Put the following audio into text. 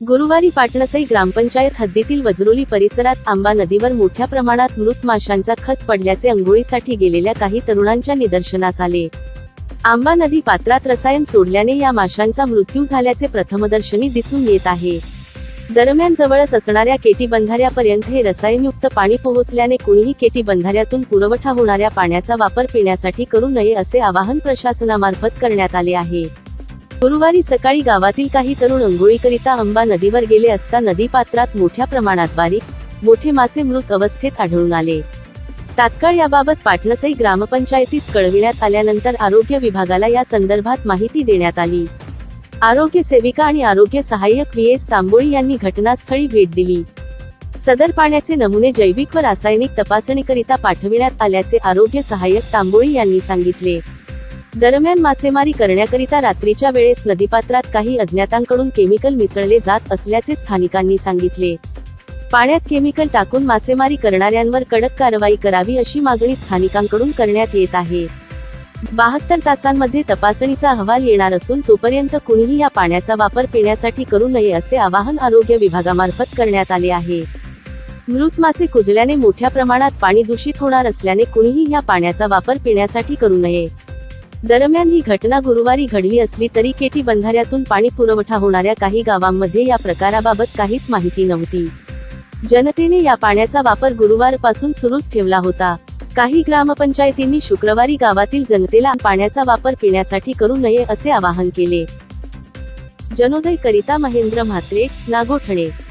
गुरुवारी पाटणसई ग्रामपंचायत हद्दीतील वजरोली परिसरात आंबा नदीवर मोठ्या प्रमाणात मृत माशांचा खच पडल्याचे अंघोळीसाठी गेलेल्या काही तरुणांच्या निदर्शनास आले. आंबा नदी पात्रात रसायन सोडल्याने या माशांचा मृत्यू झाल्याचे प्रथमदर्शनी दिसून येत आहे. दरम्यान जवळच असणाऱ्या केटी बंधाऱ्यापर्यंत हे रसायनयुक्त पाणी पोहोचल्याने कुणीही केटी बंधाऱ्यातून पुरवठा होणाऱ्या पाण्याचा वापर पिण्यासाठी करू नये असे आवाहन प्रशासनामार्फत करण्यात आले आहे. गुरुवारी सकाळी गावातील काही तरुण अंघोळीकरिता अंबा नदीवर गेले असता नदी पात्रात मोठ्या प्रमाणात बारीक मोठे मासे मृत अवस्थेत आढळून आले. तात्काळ याबाबत पाटणसई ग्रामपंचायतीस कळविण्यात आल्यानंतर आरोग्य विभागाला या संदर्भात माहिती देण्यात आली. आरोग्य सेविका आणि आरोग्य सहाय्यक व्ही. एस. तांबोळी यांनी घटनास्थळी भेट दिली. सदर पाण्याचे नमुने जैविक व रासायनिक तपासणीकरिता पाठविण्यात आल्याचे आरोग्य सहाय्यक तांबोळी यांनी सांगितले. दरम्यान मासेमारी करण्याकरिता रात्रीच्या वेळेस नदीपात्रात काही अज्ञातांकडून केमिकल मिसळले जात असल्याचे स्थानिकांनी सांगितले. पाण्यात केमिकल टाकून मासेमारी करणाऱ्यांवर कडक कारवाई करावी अशी मागणी स्थानिकांकडून करण्यात येत आहे. बहात्तर तासांमध्ये तपासणीचा अहवाल येणार असून तोपर्यंत कुणीही या पाण्याचा वापर पिण्यासाठी करू नये असे आवाहन आरोग्य विभागामार्फत करण्यात आले आहे. मृत मासे कुजल्याने मोठ्या प्रमाणात पाणी दूषित होणार असल्याने कुणीही या पाण्याचा वापर पिण्यासाठी करू नये. दरम्यान ही घटना गुरुवारी घडली असली तरी केटी बंधाऱ्यातून पाणी पुरवठा होणाऱ्या काही गावांमध्ये या प्रकाराबाबत काहीच माहिती नव्हती. जनतेने या पाण्याचा वापर गुरुवारपासून सुरूच ठेवला होता. काही ग्रामपंचायतींनी शुक्रवारी गावातील जनतेला पाण्याचा वापर पिण्यासाठी करू नये असे आवाहन केले. जनोदय करिता महेंद्र म्हात्रे नागोठणे.